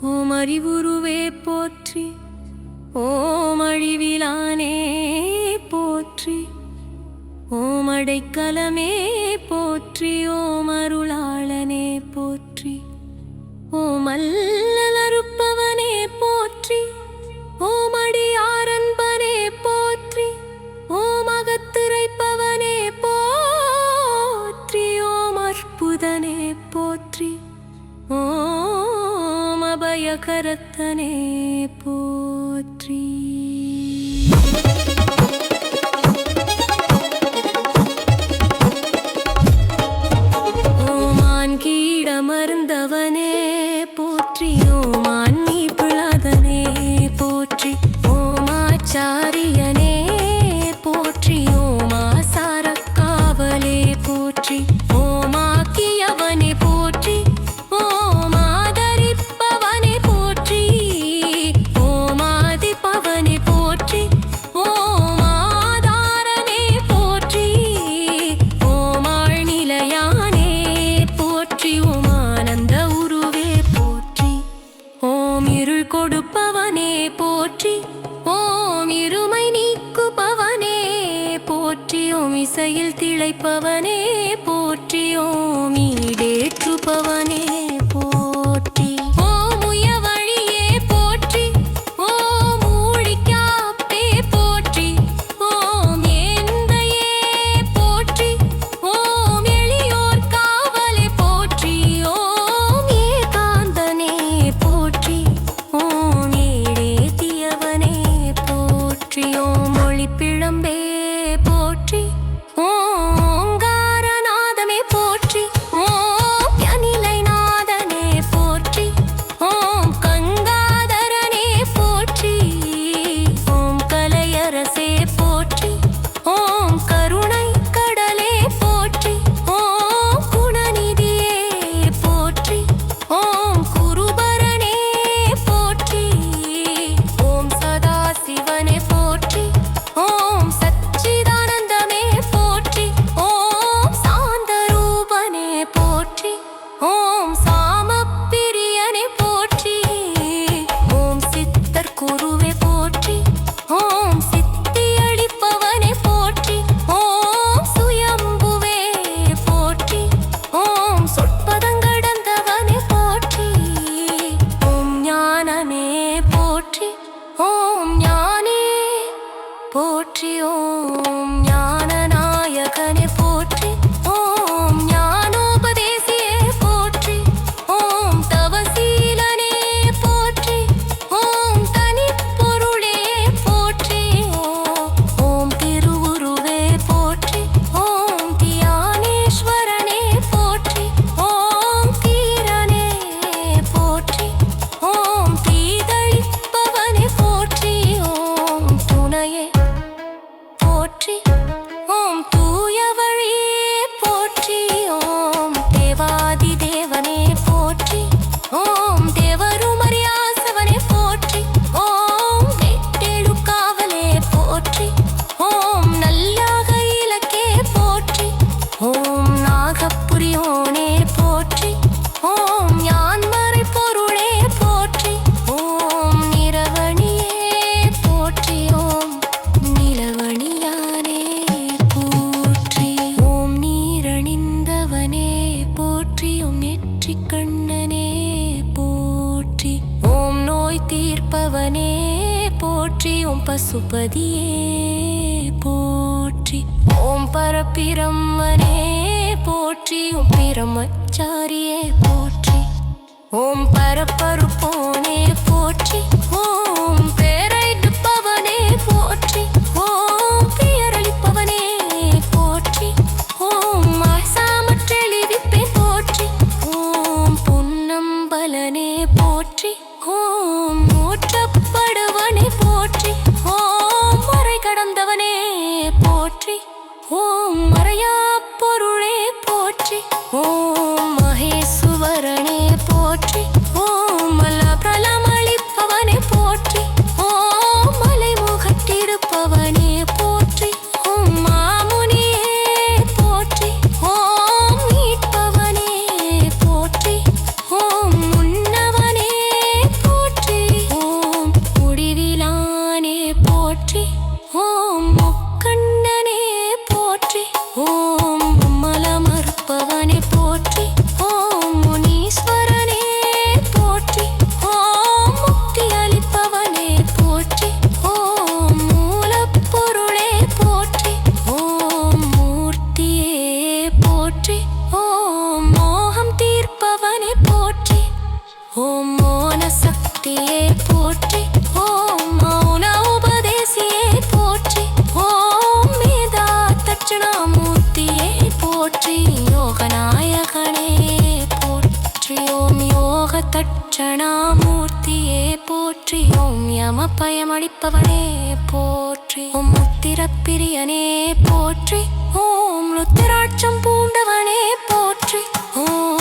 ஓம் அறிவுருவே போற்றி ஓம் அழிவிலானே போற்றி ஓம் அடைக்கலமே போற்றி ஓம் அருளாளனே போற்றி ஓம் அல்லருப்பவனே போற்றி ஓம் அடியாரன்பனே போற்றி ஓம் அகத்துரைப்பவனே போற்றி ஓம் அற்புதனே போற்றி ஓம் விநாயகரத்தனே போற்றி. ஓமான் கீழமர்ந்தவனே போற்றி. ஓமான் நீ பிழாதனே போற்றி. ஓமாச்சாரியனே கொடுப்பவனே போற்றி. ஓம் இருமை நீக்குபவனே போற்றி. ஓம் இசையில் திளைப்பவனே போற்றி. ஓம் ஈடேற்றுபவனே ஓம் பசுபதியே போற்றி. ஓம் பரபிரம்மனே போற்றி. ஓம் பிரம்மச்சாரியே போற்றி. ஓம் பரப்பருப்போனே போற்றி. தட்சணாமூர்த்தியே போற்றி. ஓம் யம பயமளிப்பவனே போற்றி. ஓம் முத்திரப்பிரியனே போற்றி. ஓம் ருத்திராட்சம் பூண்டவனே போற்றி. ஓம்